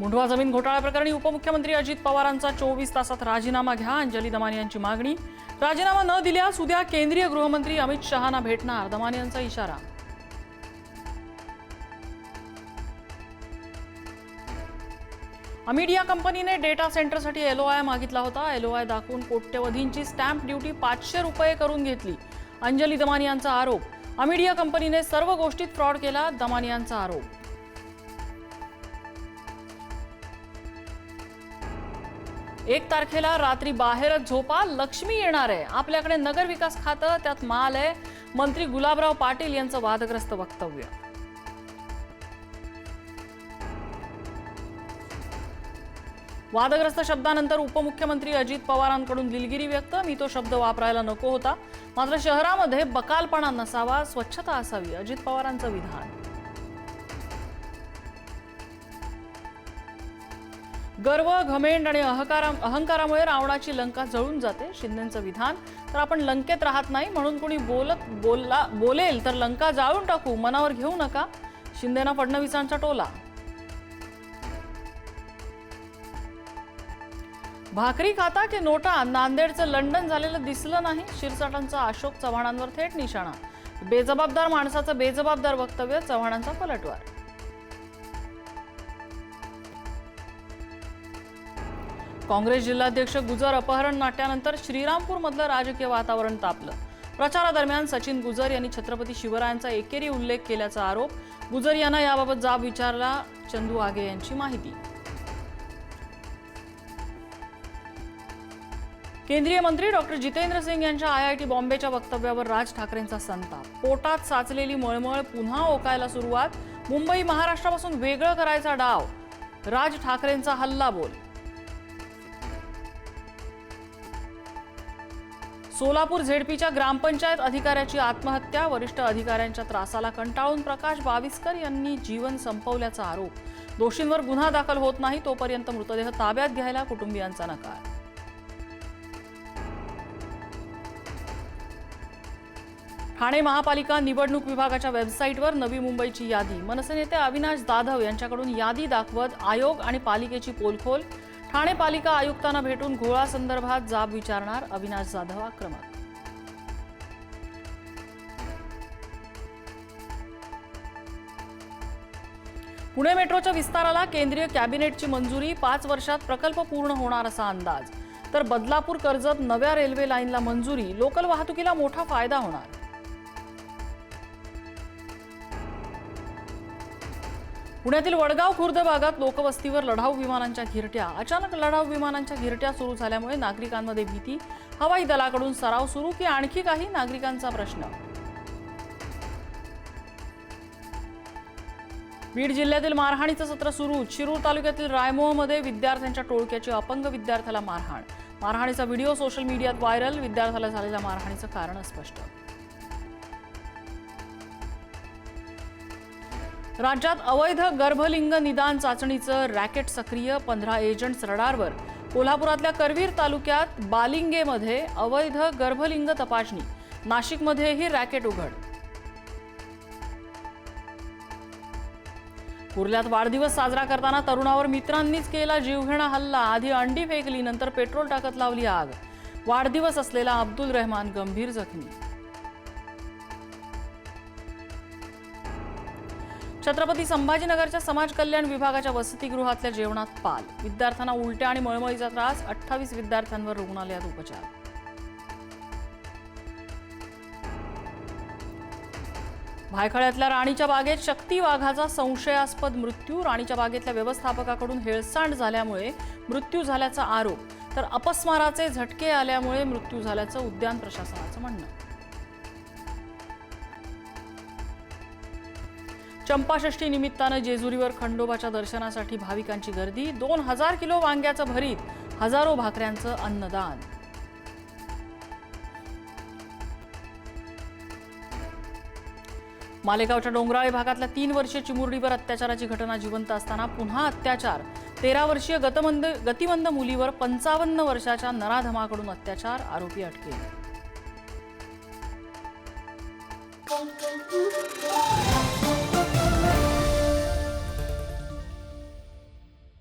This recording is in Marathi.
मुंढवा जमीन घोटाळा प्रकरणी उपमुख्यमंत्री अजित पवारांचा चोवीस तासात राजीनामा घ्या अंजली दमान यांची मागणी. राजीनामा न दिल्यास उद्या केंद्रीय गृहमंत्री अमित शहाना भेटणार दमानी यांचा इशारा. अमिडिया कंपनीने डेटा सेंटरसाठी एलओआय मागितला होता. एलओआय दाखवून कोट्यवधींची स्टॅम्प ड्युटी पाचशे रुपये करून घेतली. अंजली दमानी यांचा आरोप. अमिडिया कंपनीने सर्व गोष्टीत फ्रॉड केला दमानी यांचा आरोप. एक तारखेला रात्री बाहेरच झोपा लक्ष्मी येणार आहे. आपल्याकडे नगर विकास खातं त्यात माल आहे. मंत्री गुलाबराव पाटील यांचं वादग्रस्त वक्तव्य. वादग्रस्त शब्दानंतर उपमुख्यमंत्री अजित पवारांकडून दिलगिरी व्यक्त. मी तो शब्द वापरायला नको होता. मात्र शहरामध्ये बकालपणा नसावा स्वच्छता असावी अजित पवारांचं विधान. गर्व घमेंड आणि अहकारा अहंकारामुळे रावणाची लंका जळून जाते शिंदेचं विधान. तर आपण लंकेत राहत नाही म्हणून कोणी बोलत बोलला बोलेल तर लंका जाळून टाकू मनावर घेऊ नका. शिंदेना फडणवीसांचा टोला. भाकरी खाता की नोटा? नांदेडचं लंडन झालेलं दिसलं नाही शिरसाटांचा अशोक चव्हाणांवर थेट निशाणा. बेजबाबदार माणसाचं बेजबाबदार वक्तव्य चव्हाणांचा पलटवार. काँग्रेस जिल्हाध्यक्ष गुजर अपहरण नाट्यानंतर श्रीरामपूरमधलं राजकीय वातावरण तापलं. प्रचारादरम्यान सचिन गुजर यांनी छत्रपती शिवरायांचा एकेरी उल्लेख केल्याचा आरोप. गुजर यांना याबाबत जाब विचारला चंदू आगे यांची माहिती. केंद्रीय मंत्री डॉक्टर जितेंद्र सिंग यांच्या आय आय टी बॉम्बेच्या वक्तव्यावर राज ठाकरेंचा संताप. पोटात साचलेली मळमळ पुन्हा ओकायला सुरुवात. मुंबई महाराष्ट्रापासून वेगळं करायचा डाव. राज ठाकरेंचा हल्ला बोल. सोलापूर झेडपीच्या ग्रामपंचायत अधिकाऱ्याची आत्महत्या वरिष्ठ अधिकाऱ्यांच्या त्रासाला कंटाळून प्रकाश बाविस्कर यांनी जीवन संपवल्याचा आरोप. दोषींवर गुन्हा दाखल होत नाही तोपर्यंत मृतदेह ताब्यात घ्यायला कुटुंबियांचा नकार. ठाणे महापालिका निवडणूक विभागाच्या वेबसाईटवर नवी मुंबईची यादी. मनसे नेते अविनाश जाधव यांच्याकडून यादी दाखवत आयोग आणि पालिकेची पोलखोल ठाणे पालिका आयुक्तांना भेटून घोळा संदर्भात जाब विचारणार अविनाश जाधव आक्रमक. पुणे मेट्रोच्या विस्ताराला केंद्रीय कॅबिनेटची मंजुरी पाच वर्षात प्रकल्प पूर्ण होणार असा अंदाज. तर बदलापूर कर्जत नव्या रेल्वे लाईनला मंजुरी लोकल वाहतुकीला मोठा फायदा होणार. पुण्यातील वडगाव खुर्द भागात लोकवस्तीवर लढाऊ विमानांच्या घिरट्या. अचानक लढाऊ विमानांच्या घिरट्या सुरू झाल्यामुळे नागरिकांमध्ये भीती. हवाई दलाकडून सराव सुरू की आणखी काही नागरिकांचा प्रश्न? बीड जिल्ह्यातील मारहाणीचं सत्र सुरू. शिरूर तालुक्यातील रायमोहमध्ये विद्यार्थ्यांच्या टोळक्याची अपंग विद्यार्थ्याला मारहाण. मारहाणीचा व्हिडिओ सोशल मीडियात व्हायरल. विद्यार्थ्याला झालेल्या मारहाणीचं कारण स्पष्ट राज्यात अवैध गर्भलिंग निदान चाचणीचं रॅकेट सक्रिय पंधरा एजंट्स रडारवर. कोल्हापुरातल्या करवीर तालुक्यात बालिंगेमध्ये अवैध गर्भलिंग तपासणी. नाशिकमध्येही रॅकेट उघड. कुर्ल्यात वाढदिवस साजरा करताना तरुणावर मित्रांनीच केला जीवघेणा हल्ला. आधी अंडी फेकली नंतर पेट्रोल टाकत लावली आग. वाढदिवस असलेला अब्दुल रहमान गंभीर जखमी. छत्रपती संभाजीनगरच्या समाज कल्याण विभागाच्या वसतिगृहातल्या जेवणात पाल. विद्यार्थ्यांना उलट्या आणि मळमळीचा त्रास अठ्ठावीस विद्यार्थ्यांवर रुग्णालयात उपचार. भायखळ्यातल्या राणीच्या बागेत शक्ती वाघाचा संशयास्पद मृत्यू. राणीच्या बागेतल्या व्यवस्थापकाकडून हेळसांड झाल्यामुळे मृत्यू झाल्याचा आरोप. तर अपस्माराचे झटके आल्यामुळे मृत्यू झाल्याचं उद्यान प्रशासनाचं म्हणणं. चंपाषष्ठी निमित्तानं जेजुरीवर खंडोबाच्या दर्शनासाठी भाविकांची गर्दी. दोन हजार किलो वांग्याचं भरीत. हजारो भाकऱ्यांचं अन्नदान. मालेगावच्या डोंगराळे भागातल्या तीन वर्षीय चिमुरडीवर अत्याचाराची घटना जिवंत असताना पुन्हा अत्याचार. तेरा वर्षीय गतमंद गतिमंद मुलीवर पंचावन्न वर्षाच्या नराधमाकडून अत्याचार आरोपी अटकेत.